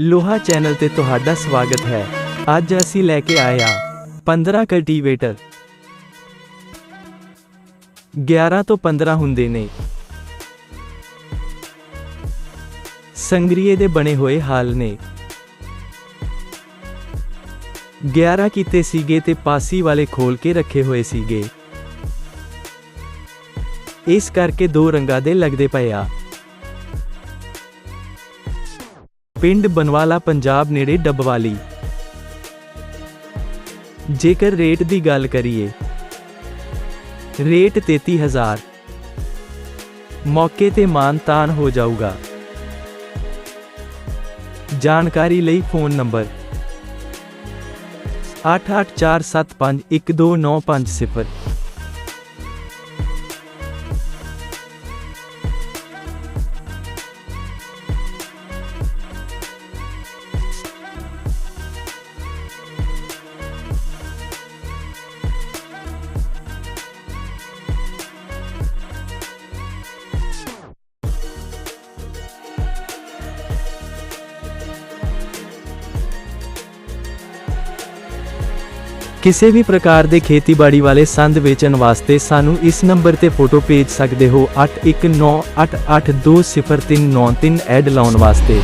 ਲੋਹਾ ਚੈਨਲ ਤੇ ਤੁਹਾਡਾ ਸਵਾਗਤ ਹੈ। ਅੱਜ ਅਸੀਂ ਲੈ ਕੇ ਆਏ ਆ 15 ਕਲਟੀਵੇਟਰ। 11 ਤੋਂ 15 ਹੁੰਦੇ ਨੇ। ਸੰਗਰੀਏ ਦੇ ਬਣੇ ਹੋਏ ਹਾਲ ਨੇ। 11 ਕੀਤੇ ਸੀਗੇ ਤੇ ਪਾਸੀ ਵਾਲੇ ਖੋਲ ਕੇ ਰੱਖੇ ਹੋਏ ਸੀਗੇ। ਇਸ ਕਰਕੇ ਦੋ ਰੰਗਾਂ ਦੇ ਲੱਗਦੇ ਪਏ ਆ। ਪਿੰਡ ਬਨਵਾਲਾ ਪੰਜਾਬ ਨੇੜੇ ਡੱਬਵਾਲੀ। ਜੇਕਰ ਰੇਟ ਦੀ ਗੱਲ ਕਰੀਏ, ਰੇਟ 33000 ਮੌਕੇ ਤੇ ਮਾਨਤਾਨ ਹੋ ਜਾਊਗਾ। ਜਾਣਕਾਰੀ ਲਈ ਫੋਨ ਨੰਬਰ 8847512950 ਕਿਸੇ ਵੀ ਪ੍ਰਕਾਰ ਦੇ ਖੇਤੀਬਾੜੀ ਵਾਲੇ ਸੰਦ ਵੇਚਣ ਵਾਸਤੇ ਸਾਨੂੰ ਇਸ ਨੰਬਰ ਤੇ ਫੋਟੋ ਭੇਜ ਸਕਦੇ ਹੋ 8198820393 ਐਡ ਲਾਉਣ ਵਾਸਤੇ।